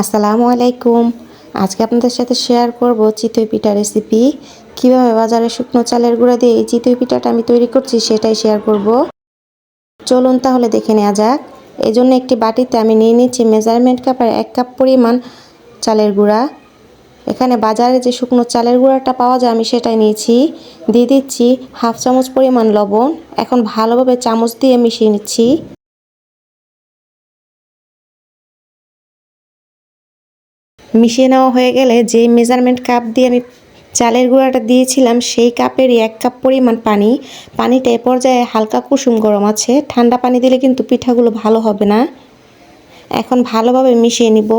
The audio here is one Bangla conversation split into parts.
আসসালামু আলাইকুম। আজকে আপনাদের সাথে শেয়ার করব চিতই পিঠা রেসিপি কীভাবে বাজারে শুকনো চালের গুঁড়া দিয়ে এই চিতই পিঠাটা আমি তৈরি করছি সেটাই শেয়ার করব। চলুন তাহলে দেখে নেওয়া যাক। এই জন্য একটি বাটিতে আমি নিয়ে নিচ্ছি মেজারমেন্ট কাপের এক কাপ পরিমাণ চালের গুঁড়া। এখানে বাজারে যে শুকনো চালের গুঁড়াটা পাওয়া যায় আমি সেটাই নিয়েছি। দিয়ে দিচ্ছি হাফ চামচ পরিমাণ লবণ। এখন ভালোভাবে চামচ দিয়ে মিশিয়ে নিচ্ছি। মিশিয়ে নেওয়া হয়ে গেলে যেই মেজারমেন্ট কাপ দিয়ে আমি চালের গুঁড়াটা দিয়েছিলাম, সেই কাপেরই এক কাপ পরিমাণ পানি। পানিটা এ পর্যায়ে হালকা কুসুম গরম আছে। ঠান্ডা পানি দিলে কিন্তু পিঠাগুলো ভালো হবে না। এখন ভালোভাবে মিশিয়ে নিব।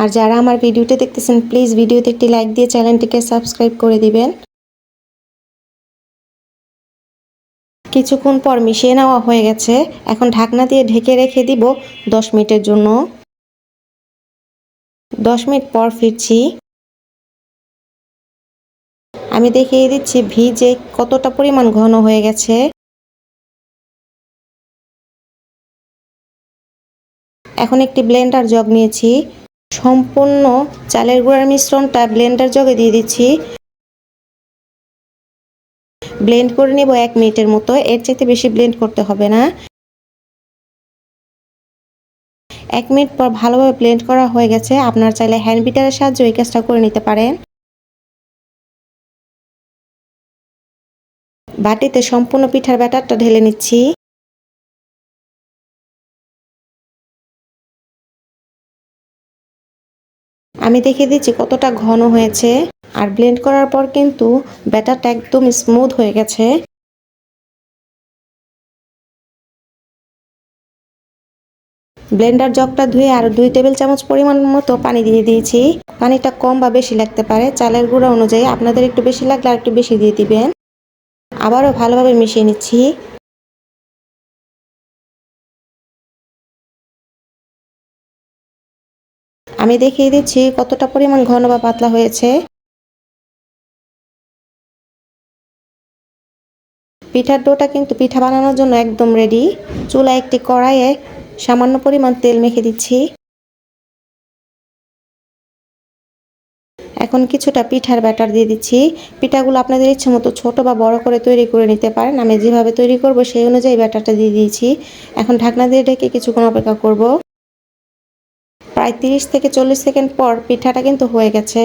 আর যারা আমার ভিডিওটি দেখতেছেন প্লিজ ভিডিওতে একটি লাইক দিয়ে চ্যানেলটিকে সাবস্ক্রাইব করে দিবেন। কিছুক্ষণ পর মিশিয়ে নেওয়া হয়ে গেছে। এখন ঢাকনা দিয়ে ঢেকে রেখে দিব দশ মিনিটের জন্য। দশ মিনিট পর ফিরছি। আমি দেখিয়ে দিচ্ছি ভিজে কতটা পরিমাণ ঘন হয়ে গেছে। এখন একটি ব্লেন্ডার জগ নিয়েছি। সম্পূর্ণ চালের গুঁড়ার মিশ্রণটা ব্লেন্ডার জগে দিয়ে দিচ্ছি। ব্লেন্ড করে নেব এক মিনিটের মতো, এর চাইতে বেশি ব্লেন্ড করতে হবে না। এক মিনিট পর ভালোভাবে ব্লেন্ড করা হয়ে গেছে, আপনার চাইলে হ্যান্ড বিটারের সাহায্যে এই কাজটা করে নিতে পারেন। বাটিতে সম্পূর্ণ পিঠার ব্যাটারটা ঢেলে নিচ্ছি। আমি দেখিয়ে দিচ্ছি কতটা ঘন হয়েছে। আর ব্লেন্ড করার পর কিন্তু ব্যাটারটা একদম স্মুথ হয়ে গেছে। ব্লেন্ডার জগটা ধুয়ে আর দুই টেবিল চামচ পরিমাণ মতো পানি দিয়ে দিয়েছি। পানিটা কম বা বেশি লাগতে পারে, চালের গুঁড়া অনুযায়ী। আপনাদের একটু বেশি লাগলে আর একটু বেশি দিয়ে দিবেন। আবারও ভালোভাবে মিশিয়ে নিচ্ছি। আমি দেখিয়ে দিচ্ছি কতটা পরিমাণ ঘন বা পাতলা হয়েছে। পিঠার ডোটা কিন্তু পিঠা বানানোর জন্য একদম রেডি চুলা একটি কড়াইয়ে সামান্য পরিমাণ তেল মেখে দিচ্ছি। এখন কিছুটা পিঠার ব্যাটার দিয়ে দিচ্ছি। পিঠাগুলো আপনাদের ইচ্ছে মতো ছোটো বা বড় করে তৈরি করে নিতে পারেন। আমি যেভাবে তৈরি করব সেই অনুযায়ী ব্যাটারটা দিয়ে দিয়েছি। এখন ঢাকনা দিয়ে ঢেকে কিছুক্ষণ অপেক্ষা করব। প্রায় তিরিশ থেকে চল্লিশ সেকেন্ড পর পিঠাটা কিন্তু হয়ে গেছে।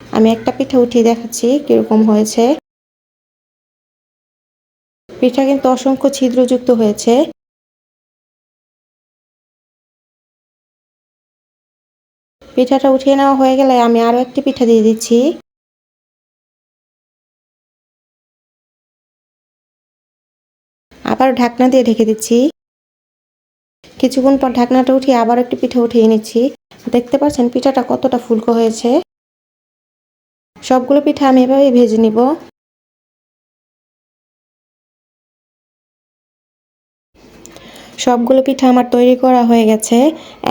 আমি একটা পিঠা উঠিয়ে দেখাচ্ছি কীরকম হয়েছে। পিঠা কিন্তু অসংখ্য ছিদ্রযুক্ত হয়েছে। পিঠাটা উঠিয়ে নেওয়া হয়ে গেলে আমি আরও একটি পিঠা দিয়ে দিচ্ছি। আবার ঢাকনা দিয়ে ঢেকে দিচ্ছি। কিছুক্ষণ পর ঢাকনাটা উঠিয়ে আবার একটি পিঠা উঠিয়ে নিচ্ছি। দেখতে পাচ্ছেন পিঠাটা কতটা ফুলকো হয়েছে। সবগুলো পিঠা আমি এভাবেই ভেজে নিব। সবগুলো পিঠা আমার তৈরি করা হয়ে গেছে।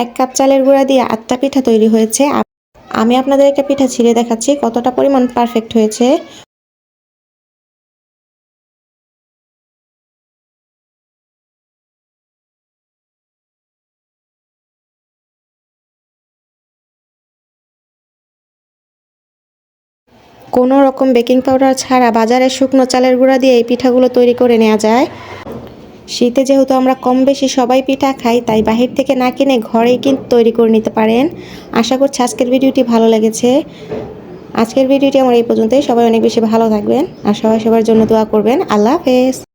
এক কাপ চালের গুঁড়া দিয়ে আটটা পিঠা তৈরি হয়েছে। আমি আপনাদের একটা পিঠা ছিঁড়ে দেখাচ্ছি কতটা পরিমাণ পারফেক্ট হয়েছে। কোনো রকম বেকিং পাউডার ছাড়া বাজারে শুকনো চালের গুঁড়া দিয়ে এই পিঠাগুলো তৈরি করে নেওয়া যায়। শীতে যেহেতু আমরা কম বেশি সবাই পিঠা খাই, তাই বাহির থেকে না কিনে ঘরেই কিন্তু তৈরি করে নিতে পারেন। আশা করছি আজকের ভিডিওটি ভালো লেগেছে। আজকের ভিডিওটি আমার এই পর্যন্তই। সবাই অনেক বেশি ভালো থাকবেন। আর সবাই সবার জন্য দোয়া করবেন। আল্লাহ হাফেজ।